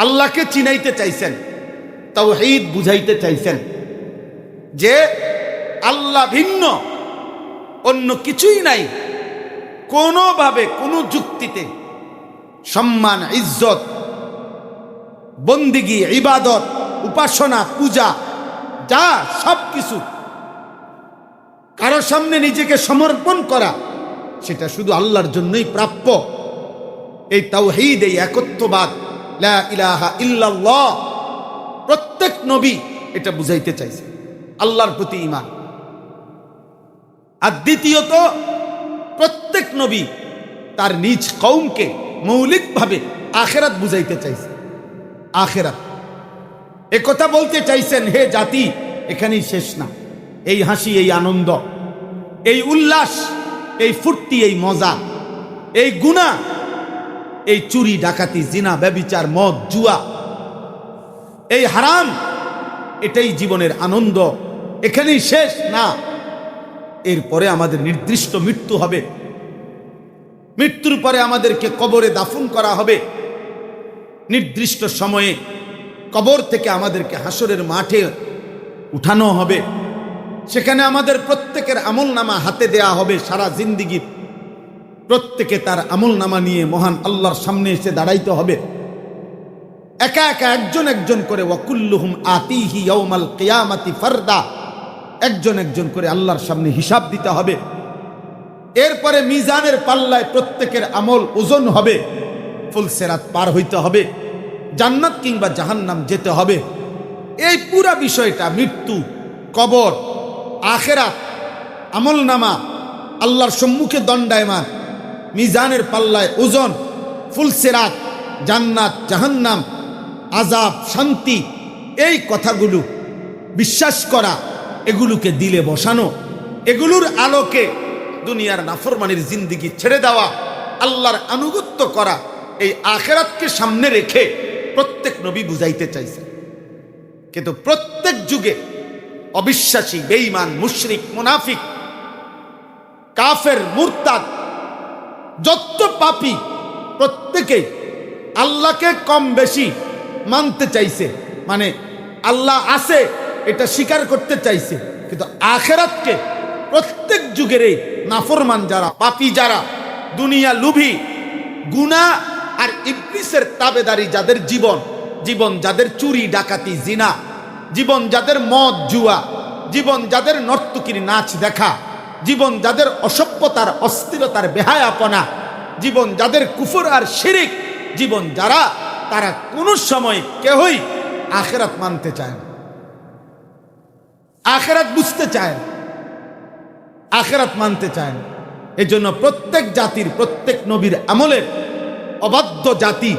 আল্লাহকে চিনাইতে চাইছেন তাও তাওহীদ বুঝাইতে চাইছেন যে আল্লাহ ভিন্ন, অন্য কিছুই নাই। কোনোভাবে, কোনো যুক্তিতে সম্মান, ইজ্জত, বন্দিগি, ইবাদত, উপাসনা, পূজা, যা সব কিছু কারও সামনে নিজেকে সমর্পণ করা, সেটা শুধু আল্লাহর জন্যই প্রাপ্য। এই তাও তাওহীদ এই একত্ববাদ প্রত্যেক নবী এটা বুঝাইতে চাইছে। আল্লাহর প্রতি ইমান আর দ্বিতীয়ত, প্রত্যেক নবী তার নিজ কৌমকে মৌলিকভাবে আখেরাত বুঝাইতে চাইছে। আখেরাত। কথা বলতে চাইছেন, হে জাতি, এখানেই শেষ না। এই হাসি, এই আনন্দ, এই উল্লাস, এই ফুর্তি, এই মজা, এই গুণা এই চুরি, ডাকাতি, জিনা, ব্যবিচার, মদ, জুয়া, এই হারাম, এটাই জীবনের আনন্দ। এখানেই শেষ? না। এরপরে আমাদের নির্দিষ্ট মৃত্যু হবে। মৃত্যুর পরে আমাদেরকে কবরে দাফন করা হবে। নির্দিষ্ট সময়ে কবর থেকে আমাদেরকে হাসরের মাঠে উঠানো হবে। সেখানে আমাদের প্রত্যেকের আমল নামা হাতে দেয়া হবে সারা জিন্দিগির। প্রত্যেকে তার আমল নামা নিয়ে মহান আল্লাহর সামনে এসে দাঁড়াইতে হবে। একা একা একজন একজন করে ওয়াকুল্লুহুম আতিহি ইয়াউমাল কিয়ামাতি ফারদা। একজন একজন করে আল্লাহর সামনে হিসাব দিতে হবে। এরপরে মিজানের পাল্লায় প্রত্যেকের আমল ওজন হবে ফুলসেরাত পার হইতে হবে, জান্নাত কিংবা জাহান্নাম যেতে হবে। এই পুরা বিষয়টা মৃত্যু, কবর, আখেরাত আমল নামা আল্লাহর সম্মুখে দণ্ডায়মান মিজানের পাল্লায় ওজন ফুলসেরাত জান্নাত, জাহান্নাম আজাব শান্তি, এই কথাগুলো বিশ্বাস করা, এগুলোকে দিলে বসানো, এগুলোর আলোকে দুনিয়ার নাফরমানির জিন্দিগি ছেড়ে দেওয়া, আল্লাহর আনুগত্য করা, এই আখেরাতকে সামনে রেখে প্রত্যেক নবী বুঝাইতে চাইছে। কিন্তু প্রত্যেক যুগে অবিশ্বাসী, বেঈমান, মুশরিক, মুনাফিক, কাফের, মুরতাদ যত পাপি প্রত্যেকে আল্লাহকে কম বেশি মানতে চাইছে। মানে আল্লাহ আছে, এটা স্বীকার করতে চাইছে। কিন্তু আখেরাতকে প্রত্যেক যুগের এই নাফরমান যারা, পাপি যারা, দুনিয়া লুভি গুনা আর ইবলিসের তাবেদারি যাদের জীবন জীবন যাদের চুরি, ডাকাতি, জিনা, জীবন যাদের মদ, জুয়া, জীবন যাদের নর্তকীর নাচ দেখা জীবন যাদের অসভ্যতার, অস্থিরতার বেহায়াপনা, জীবন যাদের কুফর আর শিরিক, জীবন যারা, তারা কোনো সময় কেহই আখেরাত মানতে চায় না। আখেরাত বুঝতে চায় না। আখেরাত মানতে চায় না। এই জন্য প্রত্যেক জাতির, প্রত্যেক নবীর আমলের অবাধ্য জাতি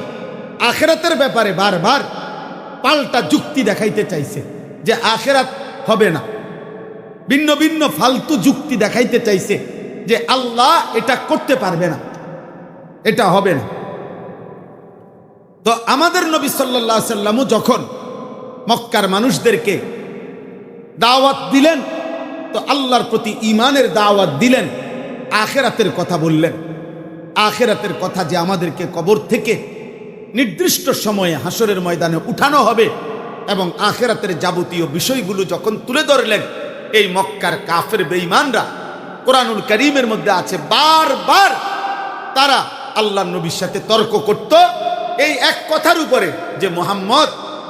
আখেরাতের ব্যাপারে বারবার পাল্টা যুক্তি দেখাইতে চাইছে যে আখেরাত হবে না। ভিন্ন ভিন্ন ফালতু যুক্তি দেখাইতে চাইছে যে আল্লাহ এটা করতে পারবে না। এটা হবে না। তো আমাদের নবী সাল্লাহ সাল্লামও যখন মক্কার মানুষদেরকে দাওয়াত দিলেন, তো আল্লাহর প্রতি ইমানের দাওয়াত দিলেন, আখেরাতের কথা বললেন। আখেরাতের কথা যে আমাদেরকে কবর থেকে নির্দিষ্ট সময়ে হাসরের ময়দানে উঠানো হবে এবং আখেরাতের যাবতীয় বিষয়গুলো যখন তুলে ধরলেন এই মক্কার কাফের বেঈমানরা কোরআনুল করিমের মধ্যে আছে বারবার তারা আল্লাহ নবীর সাথে তর্ক করত। এই এক কথার উপরে যে মোহাম্মদ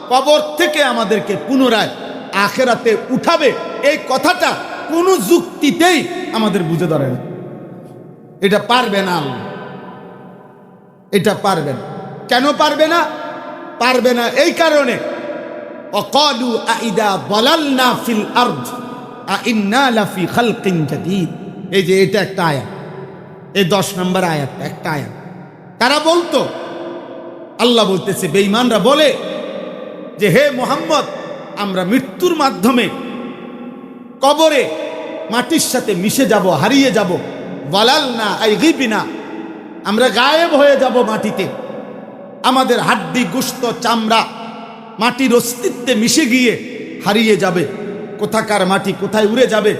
কবর থেকে আমাদেরকে পুনরায় আখেরাতে উঠাবে, এই কথাটা কোনো যুক্তিতেই আমাদের বুঝে ধরে না। এটা পারবে না আল্লাহ। এটা পারবে না। কেন পারবে না? পারবে না এই কারণে। অকলু আইদা বলালনা ফিল আরদ। আইন্না লাফি খালকিন জাদীদ। এই যে এটা একটা আয়াত। এই দশ নম্বর আয়াত একটা আয়াত। তারা বলতো? আল্লাহ বলতেছে, বেঈমানরা বলে যে, হে মোহাম্মদ, আমরা মৃত্যুর মাধ্যমে কবরে মাটির সাথে মিশে যাব, হারিয়ে যাব। বলাল না আই না আমরা গায়েব হয়ে যাব মাটিতে। আমাদের হাড্ডি, গুস্ত, চামড়া মাটির অস্তিত্বে মিশে গিয়ে হারিয়ে যাবে। কোথাকার মাটি কোথায় উড়ে যাবে,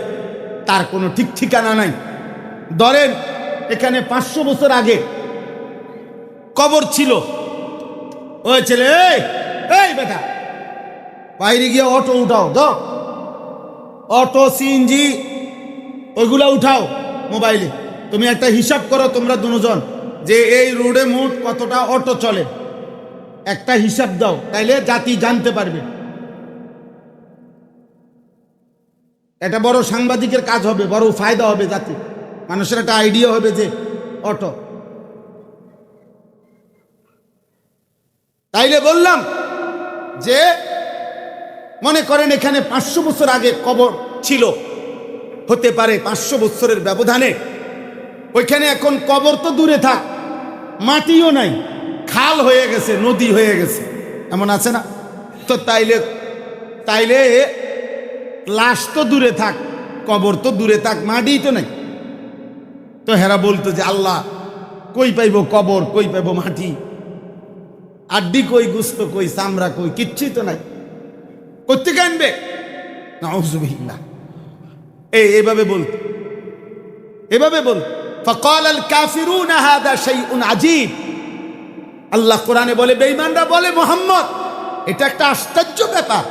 তার কোনো ঠিক ঠিকানা নাই। ধরেন, এখানে পাঁচশো বছর আগে কবর ছিল। ওই ছেলে, এই বেটা, বাইরে গিয়ে অটো উঠাও দাও অটো, সিএনজি, ওইগুলা উঠাও মোবাইলে। তুমি একটা হিসাব করো তোমরা দুজন, যে এই রোডে মোট কতটা অটো চলে। একটা হিসাব দাও, তাইলে জাতি জানতে পারবে। এটা বড় সাংবাদিকের কাজ হবে, বড় ফায়দা হবে জাতি মানুষের একটা আইডিয়া হবে যে অটো তাইলে বললাম যে, মনে করেন এখানে পাঁচশো বছর আগে কবর ছিল, হতে পারে পাঁচশো বছরের ব্যবধানে। ওইখানে এখন কবর তো দূরে থাক, মাটিও নাই, খাল হয়ে গেছে, নদী হয়ে গেছে, এমন আছে না? তো তাইলে তাইলে লাশ তো দূরে থাক, কবর তো দূরে থাক, মাটি তো নাই। তো হেরা বলতো যে, আল্লাহ, কই পাইব কবর, কই পাইব মাটি? আড্ডি কই, গুস্ত কই, চামড়া কই কিচ্ছুই তো নাই। করতে কানবে না এই, এভাবে বলতো এভাবে বল। ফকল আল কাফিরুন আল্লাহ কোরআনে বলে বেইমানরা বলে, মোহাম্মদ, এটা একটা আশ্চর্য ব্যাপার।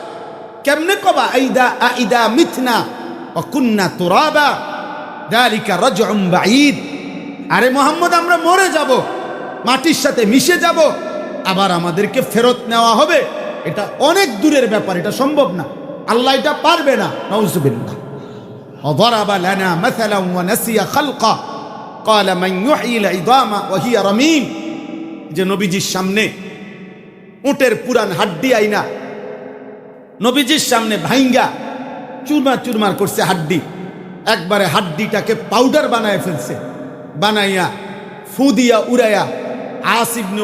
কেমনে কবা আইদা আইদা মিথনা ও কুন্না তুরাবা দালিকা রাজউম বাঈদ আরে মোহাম্মদ আমরা মরে যাব মাটির সাথে মিশে যাব আবার আমাদেরকে ফেরত নেওয়া হবে এটা অনেক দূরের ব্যাপার এটা সম্ভব না আল্লাহ এটা পারবে না নউজুবিল্লাহ وضرب لنا مثلا ونسي خلقه قال من يحيي العظام وهي رميم যে নবীজির সামনে উটের পুরান হাড্ডি আইনা নবীজির সামনে ভাইঙ্গা চুরমার চুরমার করছে হাড্ডি। একবারে হাড্ডিটাকে পাউডার বানায় ফেলছে। বানাইয়া ফু দিয়া উড়াইয়া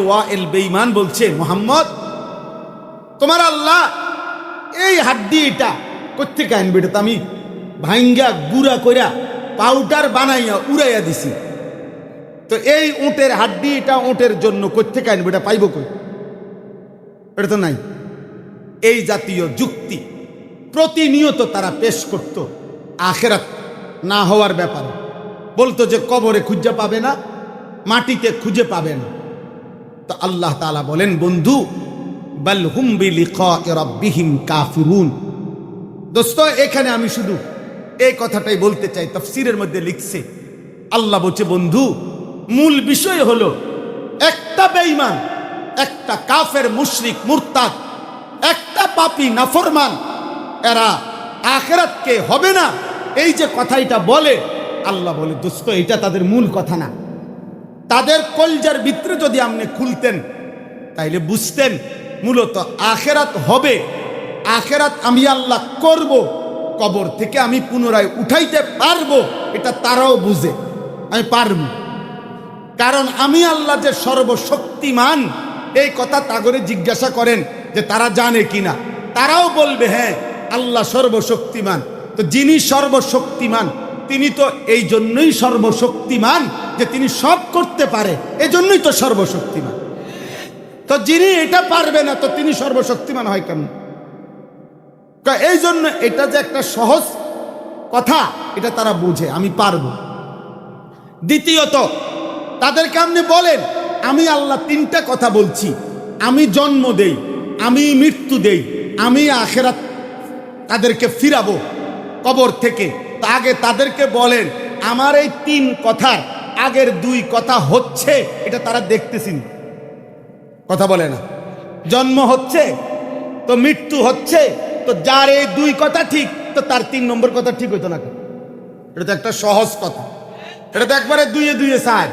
ওয়া এল বেইমান বলছে, মোহাম্মদ, তোমার আল্লাহ এই হাড্ডি এটা কোথেকে আনবে এটা তো আমি ভাঙ্গা গুড়া কইরা পাউডার বানাইয়া উড়াইয়া দিছি। তো এই উটের হাড্ডি এটা উটের জন্য কোথেকে আনবে এটা পাইব কই? এটা তো নাই। এই জাতীয় যুক্তি প্রতিনিয়ত তারা পেশ করত। আখেরাত না হওয়ার ব্যাপারে। বলতো যে কবরে খুঁজে পাবে না, মাটিতে খুঁজে পাবে না। তো আল্লাহ তাআলা বলেন, বন্ধু কাফিরুন। দোস্ত, এখানে আমি শুধু এই কথাটাই বলতে চাই, তফসিরের মধ্যে লিখছে, আল্লাহ বলছে, বন্ধু, মূল বিষয় হলো, একটা বেঈমান, একটা কাফের মুশরিক মুরতাদ একটা পাপী নাফরমান। এরা আখেরাতকে হবে না। এই যে কথাটা বলে, আল্লাহ বলে, দোস্ত এটা তাদের মূল কথা না। তাদের কলজার ভিতরে যদি আপনি খুলতেন, তাইলে বুঝতেন, মূলত আখেরাত হবে। আখেরাত আমি আল্লাহ করব, কবর থেকে আমি পুনরায় উঠাইতে পারব, এটা তারাও বুঝে। আমি পারব। কারণ আমি আল্লাহ যে সর্বশক্তিমান, এই কথা তাগরে জিজ্ঞাসা করেন যে তারা জানে কিনা। তারাও বলবে হ্যাঁ আল্লাহ সর্বশক্তিমান। তো যিনি সর্বশক্তিমান, তিনি তো এই জন্যই সর্বশক্তিমান যে তিনি সব করতে পারে। এজন্যই তো সর্বশক্তিমান। তো যিনি এটা পারবে না, তো তিনি সর্বশক্তিমান হয় কেমন? এই জন্য এটা যে একটা সহজ কথা, এটা তারা বুঝে, আমি পারব। দ্বিতীয়ত, তাদেরকে আপনি বলেন, আমি আল্লাহ তিনটা কথা বলছি, আমি জন্ম দেই। আমি মৃত্যু দেই, আমি আখেরাত তাদেরকে ফিরাবো কবর থেকে। তা আগে তাদেরকে বলেন, আমার এই তিন কথার আগের দুই কথা হচ্ছে, এটা তারা দেখতেছেন। কথা বলে না। জন্ম হচ্ছে, তো মৃত্যু হচ্ছে, তো যার এই দুই কথা ঠিক, তো তার তিন নম্বর কথা ঠিক হইতো না এটা তো একটা সহজ কথা। এটা তো একবারে দুইয়ে দুইয়ে সার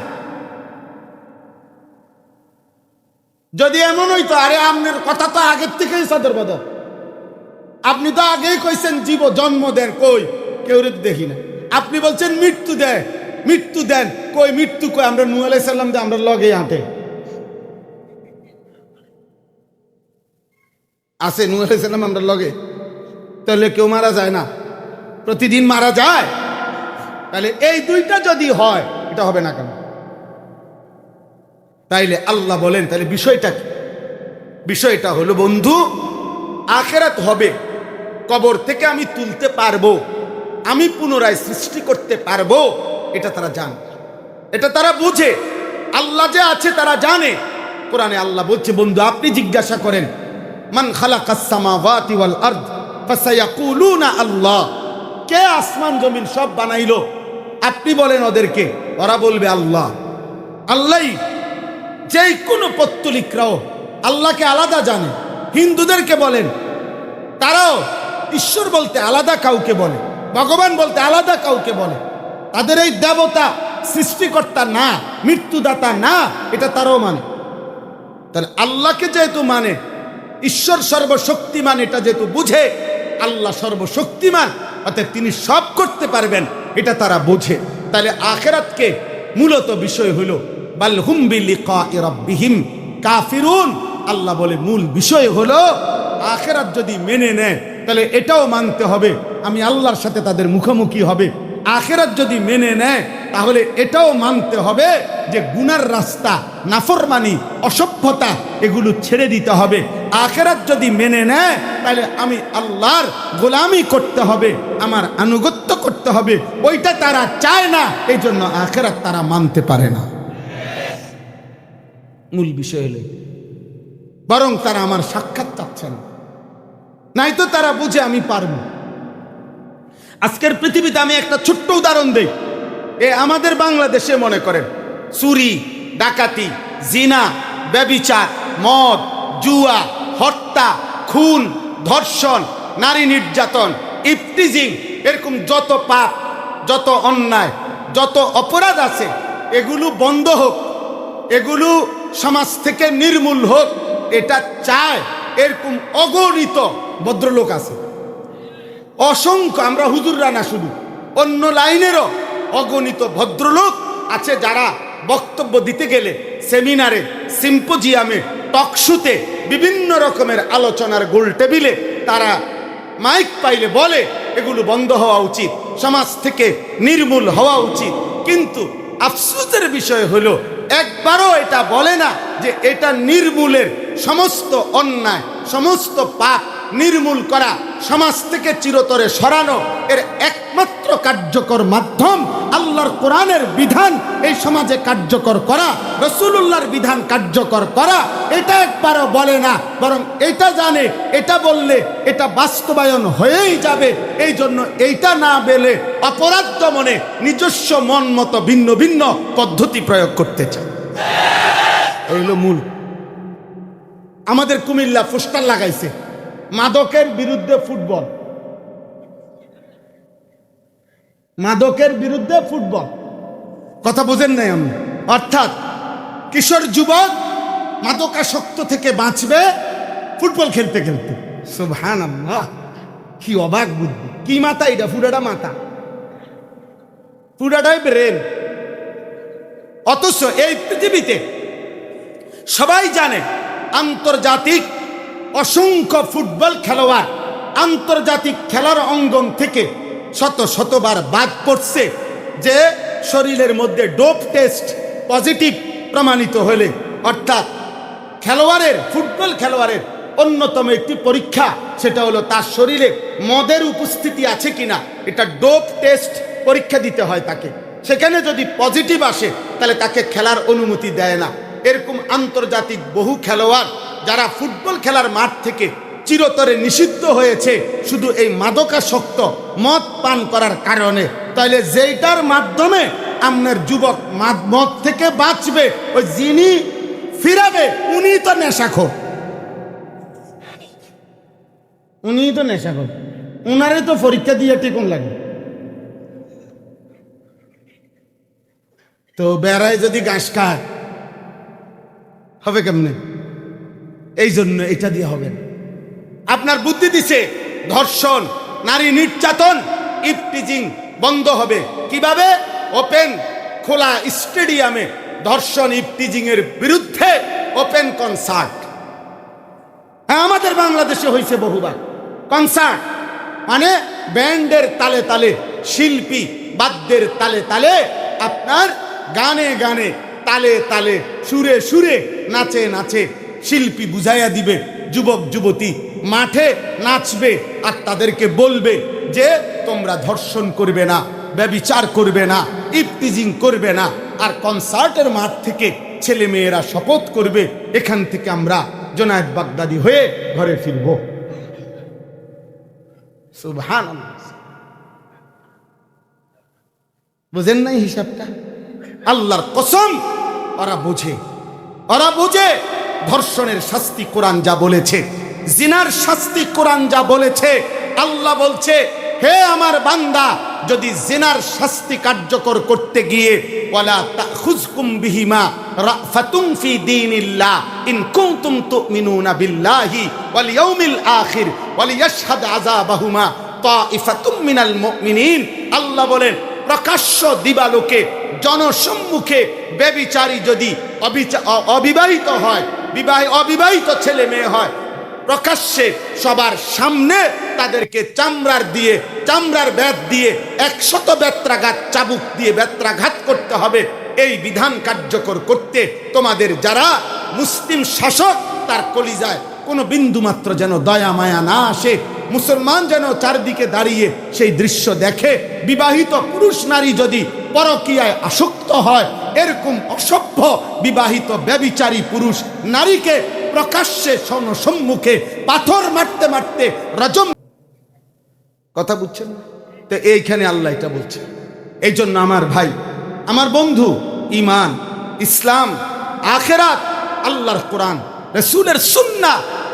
যদি এমন হইতো, আরে আপনার কথা তো আগের থেকেই সদর বদর। আপনি তো আগেই কইছেন, জীব জন্ম দেন, কই? কেউ দেখি না। আপনি বলছেন, মৃত্যু দেয়, মৃত্যু দেন, কই মৃত্যু কই? আমরা নু আলাইসাল্লাম দিয়ে আমরা লগে হাঁটে। আছে নু আলাইসাল্লাম আমরা লগে। তাহলে কেউ মারা যায় না। প্রতিদিন মারা যায়। তাহলে এই দুইটা যদি হয়, এটা হবে না কেন? তাইলে আল্লাহ বলেন তাহলে বিষয়টা কি? বিষয়টা হলো, বন্ধু, আখেরাত হবে। কবর থেকে আমি তুলতে পারব। আমি পুনরায় সৃষ্টি করতে পারব। এটা তারা জানে। এটা তারা বুঝে। আল্লাহ যে আছে, তারা জানে। কোরআনে আল্লাহ বলছে, বন্ধু, আপনি জিজ্ঞাসা করেন, মান আল্লাহ? কে আসমান, জমিন সব বানাইলো? আপনি বলেন ওদেরকে। ওরা বলবে, আল্লাহ। আল্লাহই যেই কোনো পত্তলিকরাও আল্লাহকে আলাদা জানে, হিন্দুদেরকে বলেন তারাও ঈশ্বর বলতে আলাদা কাউকে বলে, ভগবান বলতে আলাদা কাউকে বলে। তাদের এই দেবতা সৃষ্টিকর্তা না, মৃত্যুদাতা না, এটা তারাও মানে। তাহলে আল্লাহকে যেহেতু মানে ঈশ্বর সর্বশক্তিমান, এটা যেহেতু বুঝে, আল্লাহ সর্বশক্তিমান অর্থাৎ তিনি সব করতে পারবেন, এটা তারা বোঝে। তাহলে আখেরাতকে মূলত বিষয় হলো বাল হুম্বি লিকা রব্বিহিম কাফিরুন। আল্লাহ বলে, মূল বিষয় হলো, আখেরাত যদি মেনে নেয়, তাহলে এটাও মানতে হবে, আমি আল্লাহর সাথে তাদের মুখোমুখি হবে। আখেরাত যদি মেনে নেয়, তাহলে এটাও মানতে হবে যে গুনার রাস্তা, নাফরমানি, অসভ্যতা, এগুলো ছেড়ে দিতে হবে। আখেরাত যদি মেনে নেয়, তাহলে আমি আল্লাহর গোলামি করতে হবে, আমার আনুগত্য করতে হবে। ওইটা তারা চায় না এই জন্য আখেরাত তারা মানতে পারে না। মূল বিষয় হলে, বরং তারা আমার সাক্ষাৎ চাচ্ছে না নাই তো তারা বুঝে আমি পারব। আজকের পৃথিবীতে আমি একটা ছোট্ট উদাহরণ দেই। এ আমাদের বাংলাদেশে মনে করেন, চুরি, ডাকাতি, জিনা, ব্যবিচার, মদ, জুয়া, হত্যা, খুন, ধর্ষণ, নারী নির্যাতন ইফটিজিং এরকম যত পাপ, যত অন্যায়, যত অপরাধ আছে, এগুলো বন্ধ হোক, এগুলো সমাজ থেকে নির্মূল হোক, এটা চায় এরকম অগণিত ভদ্রলোক আছে। অসংখ্য, আমরা হুজুররা না শুধু, অন্য লাইনেরও অগণিত ভদ্রলোক আছে যারা বক্তব্য দিতে গেলে সেমিনারে, সিম্পোজিয়ামে, টকশুতে বিভিন্ন রকমের আলোচনার গোল টেবিলে তারা মাইক পাইলে বলে, এগুলো বন্ধ হওয়া উচিত, সমাজ থেকে নির্মূল হওয়া উচিত। কিন্তু আফসোসের বিষয় হলো একবারও এটা বলে না যে এটা নির্মূলের সমস্ত অন্যায়, সমস্ত পাপ নির্মূল করা সমাজ থেকে চিরতরে সরানো এর একমাত্র কার্যকর মাধ্যম আল্লাহর কোরআনের বিধান। এই সমাজে কার্যকর করা রসুল্লাহর বিধান কার্যকর করা, এটা একবারও বলে না, বরং এটা জানে, এটা বললে এটা বাস্তবায়ন হয়েই যাবে। এই জন্য এইটা না বেলে অপরাধ দমনে নিজস্ব মন মতো ভিন্ন ভিন্ন পদ্ধতি প্রয়োগ করতে চায়। মূল। আমাদের কুমিল্লা পোস্টার লাগাইছে, মাদকের বিরুদ্ধে ফুটবল। মাদকের বিরুদ্ধে ফুটবল। কথা বোঝেন নাই আমি। অর্থাৎ কিশোর যুবক মাদকাসক্ত থেকে বাঁচবে ফুটবল খেলতে খেলতে। আল্লাহ কি অবাক বুদ্ধি। কি মাথা এটা? পুরাটা মাথা। পুরাটাই ব্রেন অথচ এই পৃথিবীতে সবাই জানে আন্তর্জাতিক অসংখ্য ফুটবল খেলোয়াড় আন্তর্জাতিক খেলার অঙ্গন থেকে শত শতবার বাদ পড়ছে যে শরীরের মধ্যে ডোপ টেস্ট পজিটিভ প্রমাণিত হলে, অর্থাৎ খেলোয়াড়ের, ফুটবল খেলোয়াড়ের অন্যতম একটি পরীক্ষা, সেটা হলো তার শরীরে মদের উপস্থিতি আছে কিনা, এটা ডোপ টেস্ট পরীক্ষা দিতে হয় তাকে। সেখানে যদি পজিটিভ আসে, তাহলে তাকে খেলার অনুমতি দেয় না। এরকম আন্তর্জাতিক বহু খেলোয়াড়, যারা ফুটবল খেলার মাঠ থেকে চিরতরে নিষিদ্ধ হয়েছে শুধু এই মাদকাসক্ত মদ পান করার কারণে। তাহলে যেইটার মাধ্যমে আপনার যুবক মাদ- থেকে বাঁচবে, ওই যিনি ফিরাবে উনি তো নেশাখোর। উনি তো নেশাখোর। উনারে তো পরীক্ষা দিয়ে টিকুন লাগে। তো বেড়ায় যদি ঘাস খায়, হবে কেমনে? এই জন্য এটা দিয়ে হবে না। আপনার বুদ্ধি দিছে, ধর্ষণ, নারী নির্যাতন ইফটিজিং বন্ধ হবে। কীভাবে? ওপেন খোলা স্টেডিয়ামে ধর্ষণ ইফটিজিং এর বিরুদ্ধে ওপেন কনসার্ট। হ্যাঁ আমাদের বাংলাদেশে হয়েছে বহুবার কনসার্ট। মানে ব্যান্ডের তালে তালে, শিল্পী বাদ্যের তালে তালে আপনার গানে গানে, তালে তালে, সুরে সুরে নাচে নাচে শিল্পী বুঝাইয়া দিবে যুবক, যুবতী। মাঠে নাচবে আর তাদেরকে বলবে যে, তোমরা ধর্ষণ করবে না, ব্যবিচার করবে না, ইফতিজিং করবে না, আর কনসার্টের মাঠ থেকে ছেলে মেয়েরা শপথ করবে, এখান থেকে আমরা জোনায়দ বাগদাদি হয়ে ঘরে ফিরব। সুবহান বুঝেন নাই হিসাবটা? আল্লাহর কসম, ওরা বুঝে। ওরা বুঝে ধর্ষণের শাস্তি কোরআন যা বলেছে। জিনার শাস্তি কোরআন যা বলেছে, আল্লাহ বলছে, হে আমার বান্দা, যদি জেনার শাস্তি কার্যকর করতে গিয়ে, ওয়ালা তাখুজকুম বিহিমা রাফাতুম ফি দীনিল্লাহ, ইন কুনতুম তুমিনুনা বিল্লাহি ওয়াল ইয়াউমিল আখির ওয়াল ইয়াশহাদ আযাবাহুমা তাইফাতুম মিনাল মুমিনিন। আল্লাহ বলেন, প্রকাশ্য দিবালোকে, জনসম্মুখে বেবিচারী যদি অবিবাহিত হয়, বিবাহ, অবিবাহিত ছেলে মেয়ে হয় প্রকাশ্যে সবার সামনে তাদেরকে চামড়ার দিয়ে, চামড়ার ব্যাত দিয়ে, একশত বেত্রাঘাত চাবুক দিয়ে বেত্রাঘাত করতে হবে। এই বিধান কার্যকর করতে তোমাদের যারা মুসলিম শাসক, তার কলিজায় কোনো বিন্দুমাত্র যেন দয়া, মায়া না আসে। মুসলমান যেন চারদিকে দাঁড়িয়ে সেই দৃশ্য দেখে। বিবাহিত পুরুষ, নারী যদি পরকীয়ায় আসক্ত হয়, এরকম অসভ্য বিবাহিত ব্যবিচারী পুরুষ নারীকে প্রকাশ্যে সম্মুখে পাথর মারতে মারতে রজম কথা বুঝছেন? তো এইখানে আল্লাহ এটা বলছে। এই জন্য আমার ভাই, আমার বন্ধু ইমান ইসলাম, আখেরাত, আল্লাহর কোরআন, রসুলের সুন্না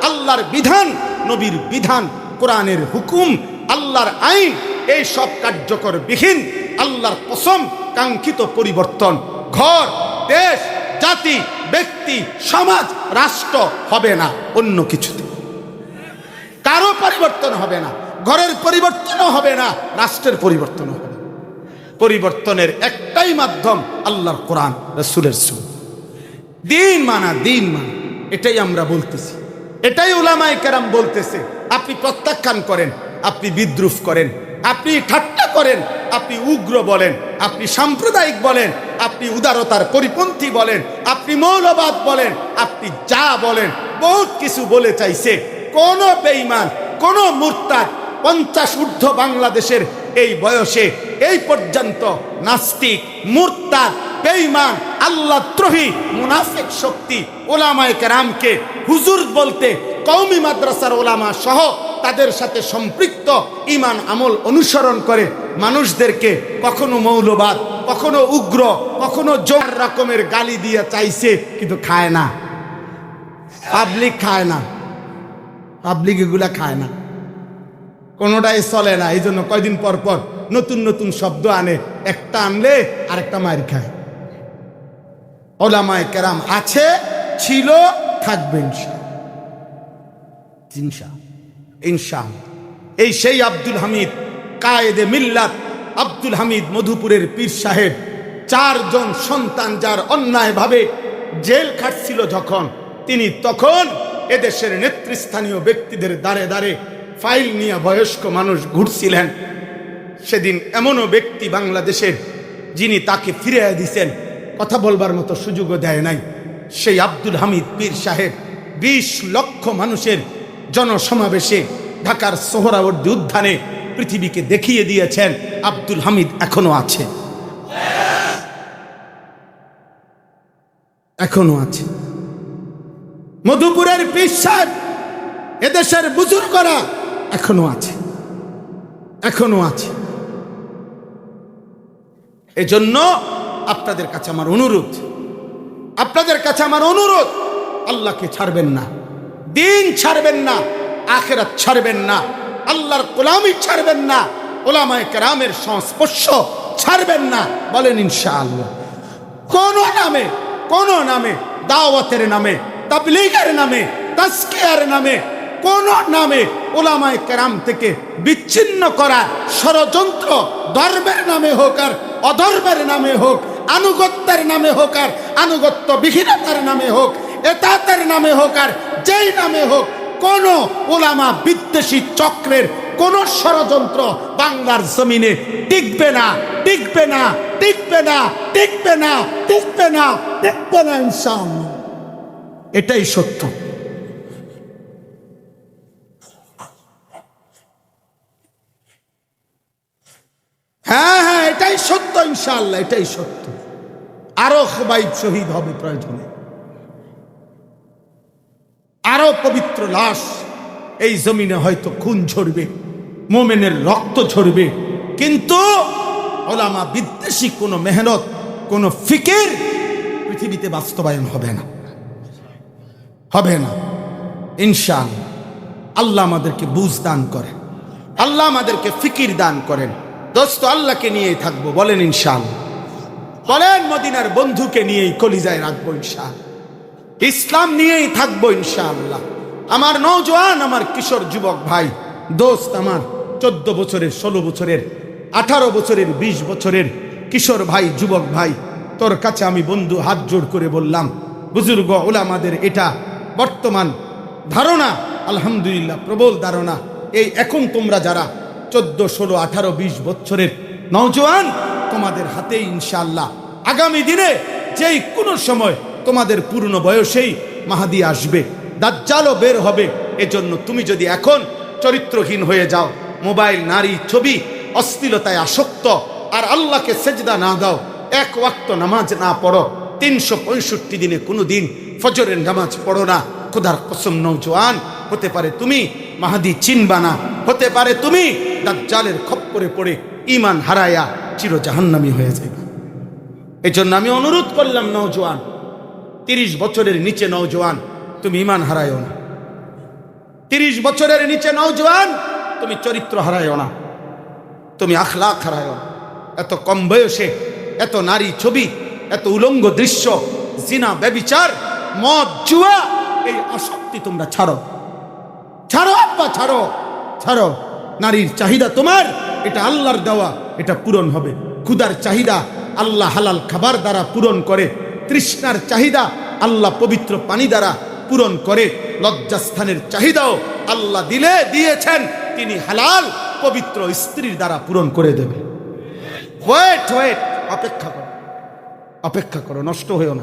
আল্লাহর বিধান, নবীর বিধান, কোরআনের হুকুম, আল্লাহর আইন, এই সব কার্যকর বিহীন আল্লাহর কসম, কাঙ্ক্ষিত পরিবর্তন, ঘর, দেশ, জাতি ব্যক্তি, সমাজ, রাষ্ট্র হবে না অন্য কিছুতে। কারও পরিবর্তন হবে না, ঘরের পরিবর্তনও হবে না, রাষ্ট্রের পরিবর্তন হবে না। পরিবর্তনের একটাই মাধ্যম আল্লাহর কোরআন, রসুলের সুর দিন মানা দিন মানা, এটাই আমরা বলতেছি। এটাই ওলামাই কেরাম বলতেছে, আপনি প্রত্যাখ্যান করেন, আপনি বিদ্রুপ করেন, আপনি ঠাট্টা করেন আপনি উগ্র বলেন, আপনি সাম্প্রদায়িক বলেন, আপনি উদারতার পরিপন্থী বলেন, আপনি মৌলবাদ বলেন, আপনি যা বলেন, বহুত কিছু বলে চাইছে। কোন বেইমান কোন মুরতাদ, পঞ্চাশ ঊর্ধ্ব বাংলাদেশের এই বয়সে এই পর্যন্ত নাস্তিক, মুরতাদ, বেঈমান, আল্লাহ ত্রহি, মুনাফিক শক্তি ওলামায়ে কেরামকে হুজুর বলতে কওমি মাদ্রাসার ওলামা সহ তাদের সাথে সম্পৃক্ত ইমান আমল অনুসরণ করে মানুষদেরকে কখনো মৌলবাদ, কখনো উগ্র, কখনো জোর রকমের গালি দিয়ে চাইছে কিন্তু খায় না। পাবলিক খায় না। পাবলিক এগুলা খায় না। কোনোটাই চলে না এই জন্য কয়দিন পর পর নতুন নতুন শব্দ আনে, একটা আনলে আরেকটা মার খায়। ওলামায় কেরাম আছে, ছিল, থাকবে এই সেই আব্দুল হামিদ, কায়েদে মিল্লাত, আব্দুল হামিদ মধুপুরের পীর সাহেব, চারজন সন্তান যার অন্যায়ভাবে জেল খাটছিল যখন, তিনি তখন এদেশের নেতৃস্থানীয় ব্যক্তিদের দ্বারে দ্বারে ফাইল নিয়ে বয়স্ক মানুষ ঘুরছিলেন। সেদিন এমনও ব্যক্তি বাংলাদেশের যিনি তাকে ফিরে দিছেন কথা বলবার মতো সুযোগও দেয় নাই। সেই আব্দুল হামিদ পীর সাহেব বিশ লক্ষ মানুষের জনসমাবেশে ঢাকার সোহরাবর্দী উদ্যানে পৃথিবীকে দেখিয়ে দিয়েছেন আব্দুল হামিদ এখনও আছে। এখনও আছে। মধুপুরের পীর সাহেব, এদেশের বুজুর্গরা এখনও আছে। এখনও আছে। এজন্য আপনাদের কাছে আমার অনুরোধ, আপনাদের কাছে আমার অনুরোধ, আল্লাহকে ছাড়বেন না, দিন ছাড়বেন না, আখেরাত ছাড়বেন না, আল্লাহর গোলামি ছাড়বেন না, ওলামায় কেরামের সংস্পর্শ ছাড়বেন না, বলেন ইনশাআল্লাহ। কোন নামে কোন নামে, দাওয়াতের নামে, তাবলিগের নামে তাস্কিয়ার নামে কোন নামে ওলামায় কেরাম থেকে বিচ্ছিন্ন করা ষড়যন্ত্র ধর্মের নামে হোক আর অধর্মের নামে হোক, আনুগত্যের নামে হোক আর আনুগত্য বিহীনতার নামে হোক, এতাতের নামে হোক আর যেই নামে হোক, কোন ওলামা বিদ্বেষী চক্রের কোন ষড়যন্ত্র বাংলার জমিনে টিকবে না টিকবে না টিকবে না টিকবে না টিকবে না টিকবে না এটাই সত্য হ্যাঁ হ্যাঁ এটাই সত্য, ইনশাআল্লাহ, এটাই সত্য। আরও খবাইব শহীদ হবে প্রয়োজনে। আরও পবিত্র লাশ এই জমিনে হয়তো খুন ঝরবে, মোমেনের রক্ত ঝরবে, কিন্তু ওলামা বিদ্বেষী কোনো মেহনত, কোনো ফিকের পৃথিবীতে বাস্তবায়ন হবে না। হবে না। ইনশাল আল্লাহ আমাদেরকে বুঝ দান করেন। আল্লাহ আমাদেরকে ফিকির দান করেন। দোস্ত, আল্লাহকে নিয়েই থাকব, বলেন ইনশাল বলেন, মদিনার বন্ধুকে নিয়েই কলিজায় রাখব ইনশাল ইসলাম নিয়েই থাকব ইনশাআল্লাহ। আমার নৌজওয়ান আমার কিশোর যুবক ভাই, দোস্ত আমার চোদ্দ বছরের, ষোলো বছরের, আঠারো বছরের ২০ বছরের কিশোর ভাই, যুবক ভাই, তোর কাছে আমি বন্ধু হাত জোড় করে বললাম, বুজুর্গ ওলামাদের এটা বর্তমান ধারণা, আলহামদুলিল্লাহ প্রবল ধারণা, এই এখন তোমরা যারা চোদ্দ ষোলো আঠারো, বিশ বছরের নৌজওয়ান তোমাদের হাতে ইনশাআল্লাহ। আগামী দিনে যেই কোনো সময় তোমাদের পূর্ণ বয়সেই মাহাদি আসবে, দাজ্জালও বের হবে, এজন্য তুমি যদি এখন চরিত্রহীন হয়ে যাও, মোবাইল, নারী, ছবি, অশ্লীলতায় আসক্ত, আর আল্লাহকে সেজদা না দাও, এক ওয়াক্ত নামাজ না পড়ো, তিনশো পঁয়ষট্টি দিনে কোনো দিন ফজরের নামাজ পড়ো না। খোদার কসম নৌজওয়ান হতে পারে তুমি মাহাদি চিনবা না হতে পারে তুমি দাজ্জালের খপ্পরে পড়ে ইমান হারায়া চির জাহান্নামি হয়ে যাবে এই জন্য আমি অনুরোধ করলাম নৌজওয়ান তিরিশ বছরের নিচে নৌজওয়ান তুমি ইমান হারায়ও না। তিরিশ বছরের নিচে নৌজওয়ান তুমি চরিত্র হারায়ও না। তুমি আখলাখ হারায়ও না। এত কম বয়সে, এত নারী ছবি, এত উলঙ্গ দৃশ্য, জিনা, ব্যবিচার, মদ, জুয়া, এই আসক্তি তোমরা ছাড়ো। ছাড়ো আব্বা, ছাড়ো। ছাড়ো। নারীর চাহিদা তোমার, এটা আল্লাহর দেওয়া, এটা পূরণ হবে। ক্ষুদার চাহিদা আল্লাহ হালাল খাবার দ্বারা পূরণ করে। তৃষ্ণার চাহিদা আল্লাহ পবিত্র পানি দ্বারা পূরণ করে। লজ্জাস্থানের চাহিদাও আল্লাহ দিলে, দিয়েছেন। তিনি হালাল, পবিত্র স্ত্রীর দ্বারা পূরণ করে দেবে। ওয়েট ওয়েট অপেক্ষা করো। অপেক্ষা করো, নষ্ট হয়েও না।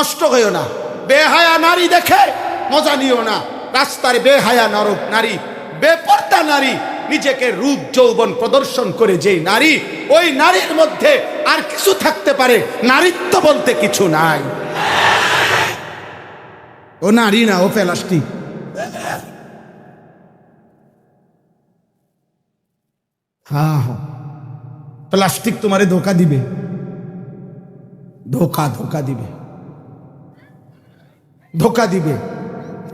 নষ্ট হয়েও না। বেহায়া নারী দেখে মজা নিও না। রাস্তার বেহায়া নরক নারী, বেপর্দা নারী নিজেকে রূপ যৌবন প্রদর্শন করে যে নারী, ওই নারীর মধ্যে আর কিছু থাকতে পারে, নারীত্ব বলতে কিছু নাই। ও নারী না, ও প্লাস্টিক হ্যাঁ হ্যাঁ। প্লাস্টিক তোমারে ধোকা দিবে। ধোকা ধোকা দিবে। ধোকা দিবে।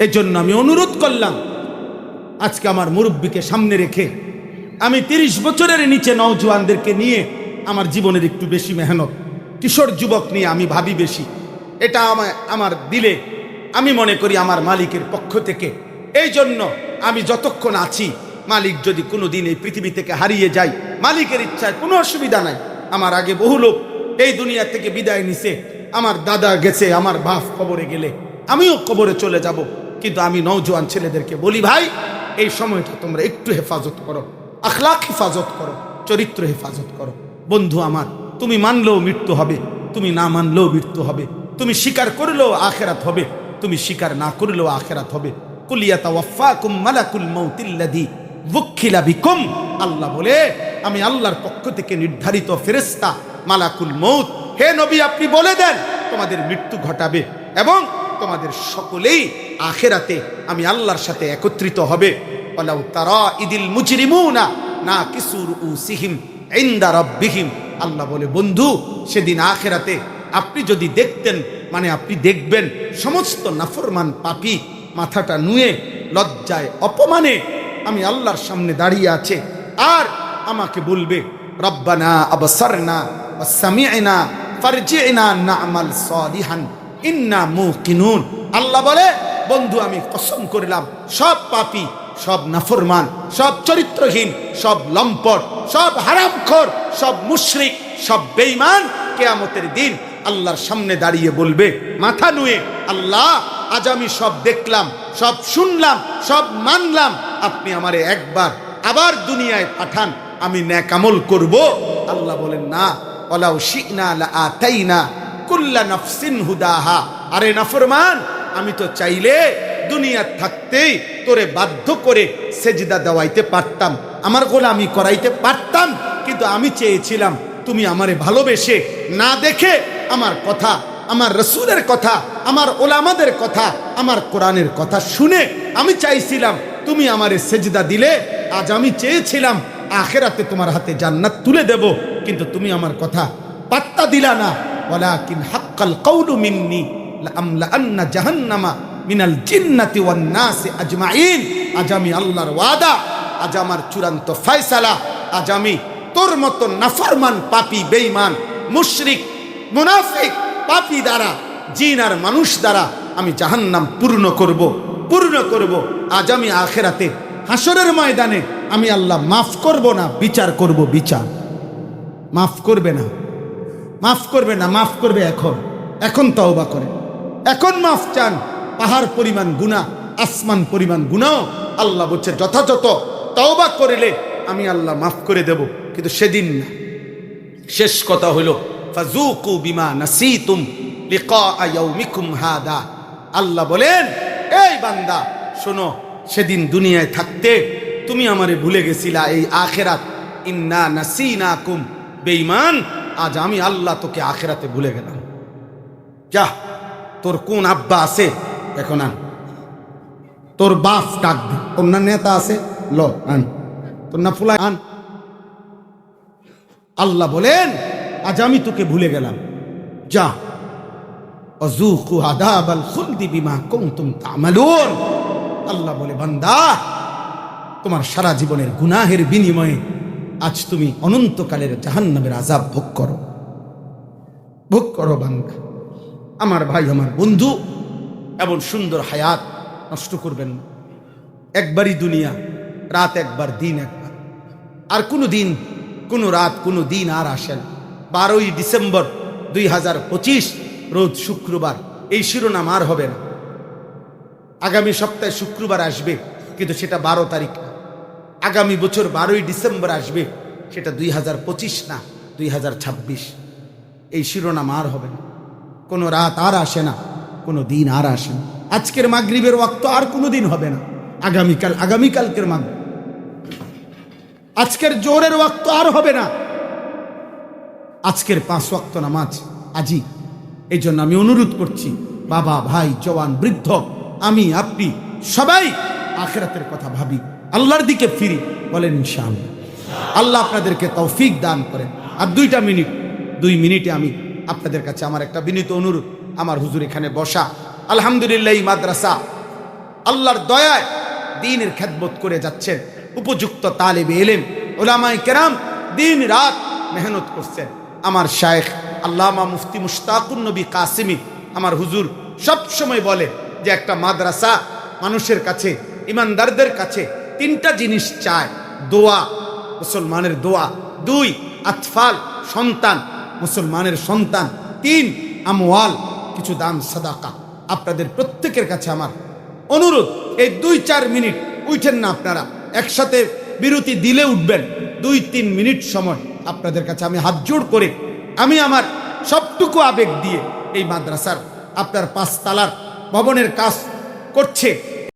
এজন্য আমি অনুরোধ করলাম, আজকে আমার মুরব্বীকে সামনে রেখে আমি তিরিশ বছরের নিচে নওজোয়ানদেরকে নিয়ে আমার জীবনের একটু বেশি মেহনত, কিশোর যুবক নিয়ে আমি ভাবি বেশি। এটা আমার আমার দিলে, আমি মনে করি আমার মালিকের পক্ষ থেকে। এই জন্য আমি যতক্ষণ আছি, মালিক যদি কোনো দিন এই পৃথিবী থেকে হারিয়ে যায়, মালিকের ইচ্ছায় কোনো অসুবিধা নাই। আমার আগে বহু লোক এই দুনিয়া থেকে বিদায় নিছে, আমার দাদা গেছে, আমার বাপ কবরে গেলে, আমিও কবরে চলে যাব। কিন্তু আমি নওজোয়ান ছেলেদেরকে বলি, ভাই, এই সময়টা তোমরা একটু হেফাজত করো। আখলাক হেফাজত করো, চরিত্র হেফাজত করো। বন্ধু আমার, তুমি মানলেও মৃত্যু হবে, তুমি না মানলেও মৃত্যু হবে। তুমি স্বীকার করলেও আখেরাত হবে, তুমি স্বীকার না করলেও আখেরাত হবে। কুলিয়াতা ওয়াফাকুম মালাকুল মাউতিল্লাযী বুখিলা বিকুম। আল্লাহ বলে, আমি আল্লাহর পক্ষ থেকে নির্ধারিত ফেরেশতা মালাকুল মৌত হে নবী, আপনি বলে দেন, তোমাদের মৃত্যু ঘটাবে এবং তোমাদের সকলেই আখেরাতে আমি আল্লাহর সাথে একত্রিত হবে। না কিসুর আল্লাহ বলে, বন্ধু, সেদিন আখেরাতে আপনি যদি দেখতেন মানে আপনি দেখবেন সমস্ত নাফরমান পাপি মাথাটা নুয়ে, লজ্জায়, অপমানে আমি আল্লাহর সামনে দাঁড়িয়ে আছে, আর আমাকে বলবে, রব্বানা আবসারনা ওয়াসামি'না ফারজি'না না'মাল সালিহান। ইন্না মুকিনুন। আল্লাহ বলে, বন্ধু, আমি কসম করলাম, সব পাপি, সব নাফরমান, সব চরিত্রহীন, সব লম্পট, সব হারামখোর, সব মুশরিক, সব বেঈমান কেয়ামতের দিন আল্লাহর সামনে দাঁড়িয়ে বলবে, মাথা নুয়ে, আল্লাহ, আজ আমি সব দেখলাম, সব শুনলাম, সব মানলাম, আপনি আমারে একবার আবার দুনিয়ায় পাঠান, আমি ন্যাকামল করব। আল্লাহ বলেন, না ওলাও শিকনা আতাইনা কুল্লা নফসিন হুদাহা। আরে আমি তো চাইলে দুনিয়া থাকতেই তোরে বাধ্য করে সেজদা দেওয়াইতে পারতাম। আমার গোলামি করাইতে পারতাম, কিন্তু আমি চেয়েছিলাম তুমি আমারে ভালোবেসে না দেখে আমার কথা, আমার রসুলের কথা, আমার ওলামাদের কথা, আমার কোরআনের কথা শুনে আমি চাইছিলাম তুমি আমারে সেজদা দিলে, আজ আমি চেয়েছিলাম আখেরাতে তোমার হাতে জান্নাত তুলে দেব, কিন্তু তুমি আমার কথা পাত্তা দিলা না। চূড়ান্ত ফয়সালা তোর নাফরমান বেঈমান, মুশরিক, মুনাফিক দ্বারা, জিন আর মানুষ দ্বারা আমি জাহান্নাম পূর্ণ করব পূর্ণ করব। আজ আমি আখেরাতে হাসরের ময়দানে আমি আল্লাহ মাফ করব না, বিচার করব বিচার। মাফ করবে না। মাফ করবে না, মাফ করবে এখন। এখন তওবা করে। এখন মাফ চান। পাহাড় পরিমাণ গুণা আসমান পরিমাণ গুণাও আল্লাহ বলছে, যথাযথ তওবা করিলে আমি আল্লাহ মাফ করে দেব। কিন্তু সেদিন না। শেষ কথা হলো ফাজুকু বিমা নাসিতুম লিকা হাদা। আল্লাহ বলেন, এই বান্দা, শোনো, সেদিন দুনিয়ায় থাকতে তুমি আমারে ভুলে গেছিলা, এই আখেরাত। ইন্না নাসিনাকুম, বেঈমান আজ আমি আল্লাহ তোকে আখেরাতে ভুলে গেলাম। যা, তোর কোন আব্বা আছে? এখন আন। তোর বাপ ডাক তোর না নেতা আছে? ল, আন। তোর না ফুলা, আন। আল্লাহ বলেন, আজ আমি তোকে ভুলে গেলাম। যা। অজুকু আদাব আল খুলদি বিমা কুনতুম তামালুন। আল্লাহ বলে, বান্দা, তোমার সারা জীবনের গুনাহের বিনিময়ে আজ তুমি অনন্তকালের জাহান্নামের আজাব ভোগ করো। ভোগ করো বান্দা আমার ভাই, আমার বন্ধু, এমন সুন্দর হায়াত নষ্ট করবেন না। একবারই দুনিয়া, রাত একবার, দিন একবার। আর কোনো দিন, কোনো রাত, কোনো দিন আর আসেন বারোই ডিসেম্বর দুই হাজার পঁচিশ, রোজ শুক্রবার, এই শিরোনাম আর হবে না। আগামী সপ্তাহে শুক্রবার আসবে, কিন্তু সেটা বারো তারিখ আগামী বছর বারোই ডিসেম্বর আসবে, সেটা দুই হাজার পঁচিশ না, দুই হাজার ছাব্বিশ। এই শিরোনাম আর হবে না। কোনো রাত আর আসে না, কোনো দিন আর আসে না। আজকের মাগরিবের ওয়াক্ত আর কোনো দিন হবে না। আগামীকাল, আগামীকালকের মাগ আজকের জোরের ওয়াক্ত আর হবে না। আজকের পাঁচ ওয়াক্ত নামাজ আজি। এই জন্য আমি অনুরোধ করছি, বাবা, ভাই, জওয়ান, বৃদ্ধ, আমি, আপনি, সবাই আখেরাতের কথা ভাবি। আল্লাহর দিকে ফিরি, বলেন ইনশাআল্লাহ। আল্লাহ আপনাদেরকে তৌফিক দান করেন। আর দুইটা মিনিট, দুই মিনিটে আমি আপনাদের কাছে আমার একটা বিনীত অনুরোধ, আমার হুজুর এখানে বসা। আলহামদুলিল্লাহ মাদ্রাসা আল্লাহর দয়ায় দিনের খেদমত করে যাচ্ছেন। উপযুক্ত তালেবে এলেম ওলামাই কেরাম দিন রাত মেহনত করছেন। আমার শায়েখ আল্লামা মুফতি মুশতাকুন নবী কাসিমি, আমার হুজুর সব সময় বলে যে একটা মাদ্রাসা মানুষের কাছে, ইমানদারদের কাছে তিনটা জিনিস চায়। দোয়া, মুসলমানের দোয়া। দুই, আতফাল, সন্তান, মুসলমানের সন্তান। তিন, আমওয়াল, কিছু দান, সাদাকা। আপনাদের প্রত্যেকের কাছে আমার অনুরোধ, এই দুই চার মিনিট উঠেন না আপনারা। একসাথে বিরতি দিলে উঠবেন। দুই, তিন মিনিট সময় আপনাদের কাছে আমি হাত জোড় করে আমি আমার সবটুকু আবেগ দিয়ে এই মাদ্রাসার আপনার পাঁচতলার ভবনের কাজ করছে।